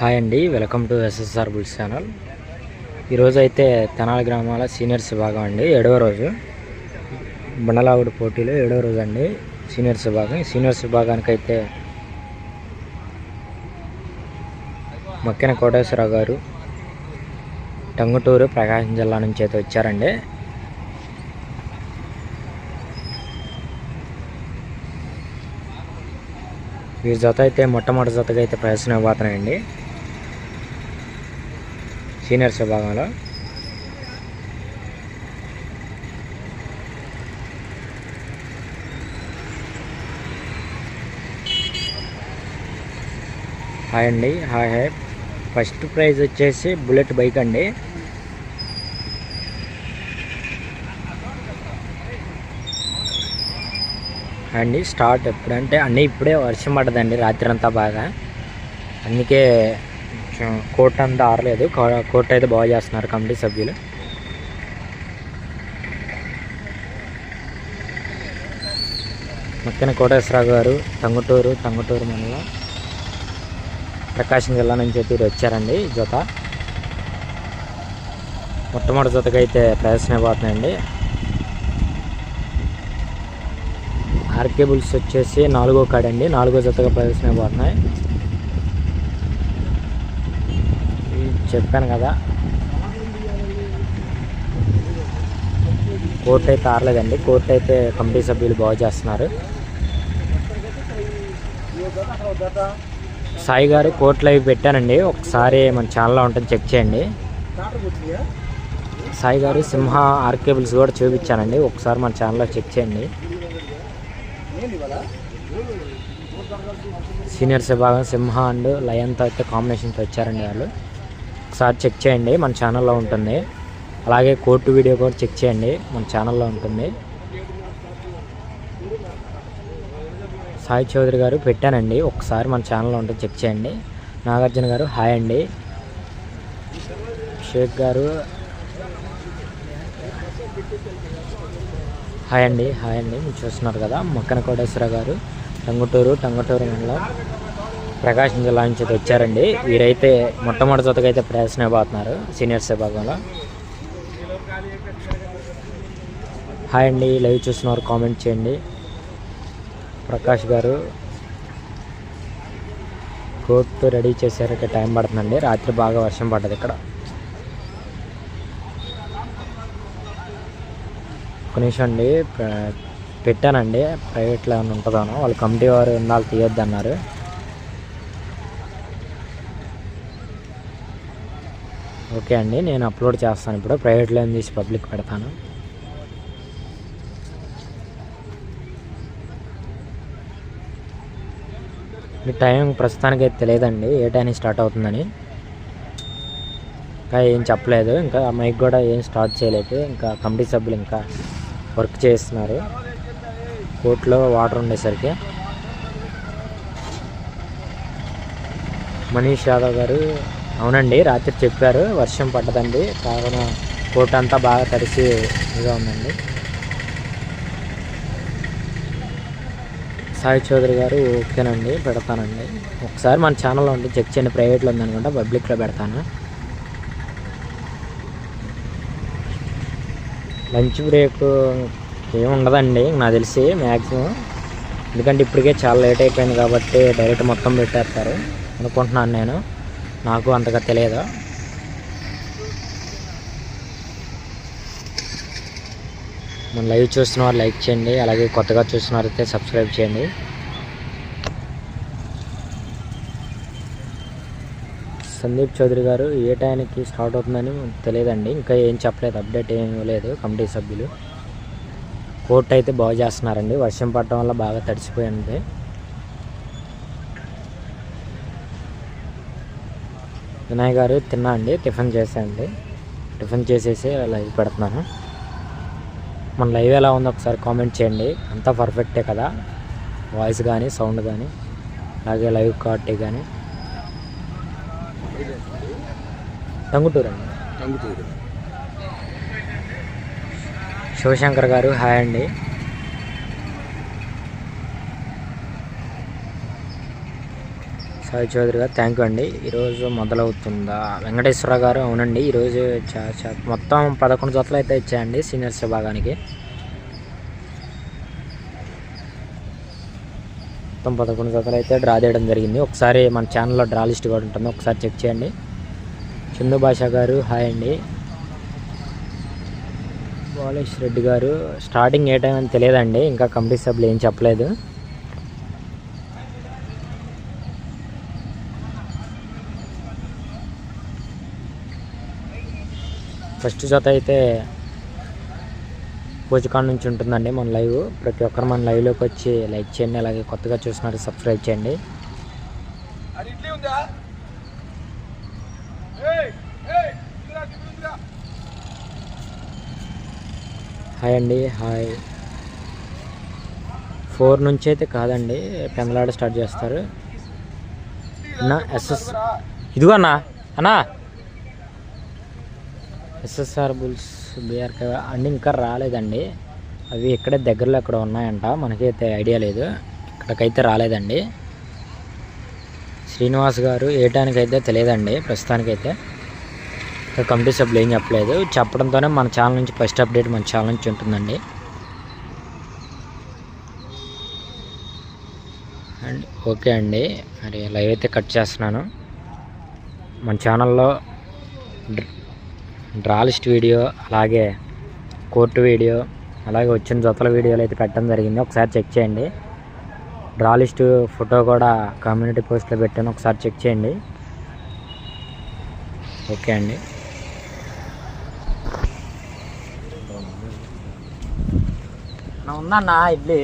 Hi అండి welcome to SSR bulls channel. ఈరోజు అయితే తెనాలి గ్రామాల సీనియర్స్ విభాగం అండి ఏడవ రోజు. బండలాగుడు పోటీలో ఏడవ రోజు అండి సీనియర్స్ విభాగం. సీనియర్స్ విభాగానికి అయితే కోటేశ్వరరావు గారు టంగుటూరు ప్రకాశం జిల్లా నుంచి అయితే వచ్చారండి. ఈ జత అయితే మొట్టమొదటి జతగా అయితే ప్రదర్శన ఇవ్వబోతున్నాయండి. సీనియర్స్ విభాగంలో హాయ్ అండి హాయ్ హాయ్. ఫస్ట్ ప్రైజ్ వచ్చేసి బుల్లెట్ బైక్ అండి. అండి స్టార్ట్ ఎప్పుడంటే అన్నీ ఇప్పుడే వర్షం పడదండి రాత్రి అంతా బాగా. అందుకే కొంచెం కోట్ అంతా ఆరలేదు. కోర్ట్ అయితే బాగా చేస్తున్నారు కమిటీ సభ్యులు. మక్కిన కోటేశ్వరరావు గారు టంగుటూరు టంగుటూరు మండలం ప్రకాశం జిల్లా నుంచి అయితే వచ్చారండి జత. మొట్టమొదటి జతగా అయితే ప్రదర్శన అయిపోతున్నాయండి ఆర్కే బుల్స్ వచ్చేసి నాలుగో కాడండి. నాలుగో జతగా ప్రదర్శన అయిపోతున్నాయి. చెప్పాను కదా. కోర్టు అయితే ఆరలేదండి. కోర్టు అయితే కమిటీ సభ్యులు బాగు చేస్తున్నారు. సాయి గారు కోర్టులో అవి పెట్టానండి. ఒకసారి మన ఛానల్లో ఉంటుంది చెక్ చేయండి. సాయి గారు సింహ ఆర్కేబుల్స్ కూడా చూపించానండి. ఒకసారి మన ఛానల్లో చెక్ చేయండి. సీనియర్స్ విభాగం సింహ అండ్ లయన్తో అయితే కాంబినేషన్తో వచ్చారండి వాళ్ళు. ఒకసారి చెక్ చేయండి మన ఛానల్లో ఉంటుంది. అలాగే కోర్టు వీడియో కూడా చెక్ చేయండి మన ఛానల్లో ఉంటుంది. సాయి చౌదరి గారు పెట్టానండి ఒకసారి మన ఛానల్లో ఉంటుంది చెక్ చేయండి. నాగార్జున గారు హాయ్ అండి. షేక్ గారు హాయ్ అండి హాయ్ అండి. మీరు చూస్తున్నారు కదా మొక్కన కోటేశ్వర గారు టంగుటూరు టంగుటూరు మండలం. ప్రకాశం జిల్లా నుంచి అయితే వచ్చారండి. వీరైతే మొట్టమొదటి అయితే ప్రదర్శన అయిపోతున్నారు సీనియర్స్ విభాగంలో. హాయ్ అండి లైవ్ చూస్తున్నారు కామెంట్ చేయండి. ప్రకాష్ గారు కోర్టు రెడీ చేశారట టైం పడుతుందండి. రాత్రి బాగా వర్షం పడ్డది ఇక్కడ. ఒక నిమిషం అండి పెట్టానండి. ప్రైవేట్లో ఏమైనా ఉంటుందో వాళ్ళు కమిటీ వారు ఉండాలి తీయొద్దు ఓకే అండి నేను అప్లోడ్ చేస్తాను ఇప్పుడు. ప్రైవేట్లో ఏం తీసి పబ్లిక్ పెడతాను. మీ టైం ప్రస్తుతానికి అయితే తెలియదండి ఏ టైం స్టార్ట్ అవుతుందని. ఇంకా ఏం చెప్పలేదు ఇంకా మైక్ కూడా ఏం స్టార్ట్ చేయలేదు ఇంకా కమిటీ సభ్యులు ఇంకా వర్క్ చేస్తున్నారు. కోర్టులో వాటర్ ఉండేసరికి. మనీష్ యాదవ్ గారు అవునండి రాత్రి చెప్పారు వర్షం పడ్డదండి కావున కోట అంతా బాగా తడిసి ఇదిగా ఉందండి. సాయి చౌదరి గారు ఓకేనండి పెడతానండి. ఒకసారి మన ఛానల్లో ఉంటే చెక్ చేయండి ప్రైవేట్లో ఉందనుకుంటా పబ్లిక్లో పెడతాను. లంచ్ బ్రేక్ ఏమి ఉండదండి నాకు తెలిసి మ్యాక్సిమం ఎందుకంటే ఇప్పటికే చాలా లేట్ అయిపోయింది కాబట్టి డైరెక్ట్ మొత్తం పెట్టేస్తారు అనుకుంటున్నాను నేను. నాకు అంతగా తెలియదు. మన లైవ్ చూస్తున్న వారు లైక్ చేయండి అలాగే కొత్తగా చూస్తున్న వారైతే సబ్స్క్రైబ్ చేయండి. సందీప్ చౌదరి గారు ఏ టైంకి స్టార్ట్ అవుతుందని తెలియదండి. ఇంకా ఏం చెప్పలేదు అప్డేట్ ఏం ఇవ్వలేదు కమిటీ సభ్యులు. కోర్టు అయితే బాగు చేస్తున్నారండి. వర్షం పడటం వల్ల బాగా తడిసిపోయింది. వినాయ్ గారు తిన్నా అండి టిఫిన్ చేశానండి టిఫిన్ చేసేసి లైవ్ పెడుతున్నాను. మన లైవ్ ఎలా ఉందో ఒకసారి కామెంట్ చేయండి. అంతా పర్ఫెక్టే కదా. వాయిస్ కానీ సౌండ్ కానీ అలాగే లైవ్ క్వాలిటీ కానీ టంగుటూరు అండి. టంగుటూరు శివశంకర్ గారు హాయ్ అండి. సాయి చౌదరి గారు. థ్యాంక్ యూ అండి. ఈరోజు మొదలవుతుందా? వెంకటేశ్వర గారు అవునండి. ఈరోజు చా మొత్తం పదకొండు జతలు అయితే ఇచ్చాయండి సీనియర్స్ విభాగానికి. మొత్తం పదకొండు జతలు అయితే డ్రా చేయడం జరిగింది. ఒకసారి మన ఛానల్లో డ్రా లిస్ట్ కూడా ఉంటుంది. ఒకసారి చెక్ చేయండి. చందు భాష గారు హాయ్ అండి. బాలేష్ రెడ్డి గారు స్టార్టింగ్ ఏ టైం అని తెలియదండి. ఇంకా కమిటీ సభ్యులు ఏం చెప్పలేదు. ఫస్ట్ జత అయితే పూజకాడ నుంచి ఉంటుందండి మన లైవ్. ప్రతి ఒక్కరు మన లైవ్లోకి వచ్చి లైక్ చేయండి అలాగే కొత్తగా చూసినారు సబ్స్క్రైబ్ చేయండి. హాయ్ అండి హాయ్. ఫోర్ నుంచి అయితే కాదండి పెందలాడ స్టార్ట్ చేస్తారు. అన్నా ఎస్ఎస్ ఇదిగో అన్నా అన్నా. ఎస్ఎస్ఆర్ బుల్స్ బీఆర్కే అండి ఇంకా రాలేదండి. అవి ఇక్కడే దగ్గరలో ఎక్కడ ఉన్నాయంట. మనకైతే ఐడియా లేదు. ఇక్కడికైతే రాలేదండి. శ్రీనివాస్ గారు ఏటానికైతే తెలియదండి. ప్రస్తుతానికైతే ఇంకా కమిటీ సభ్యులు ఏం చెప్పలేదు. చెప్పడంతోనే మన ఛానల్ నుంచి ఫస్ట్ అప్డేట్ మన ఛానల్ నుంచి ఉంటుందండి. అండ్ ఓకే అండి. మరి లైవ్ అయితే కట్ చేస్తున్నాను. మన ఛానల్లో డ్రా లిస్ట్ వీడియో అలాగే కోర్టు వీడియో అలాగే వచ్చిన జతల వీడియోలు అయితే పెట్టడం జరిగింది. ఒకసారి చెక్ చేయండి. డ్రా లిస్ట్ ఫోటో కూడా కమ్యూనిటీ పోస్ట్లో పెట్టాను. ఒకసారి చెక్ చేయండి. ఓకే అండి. ఉందన్నా ఇడ్లీ.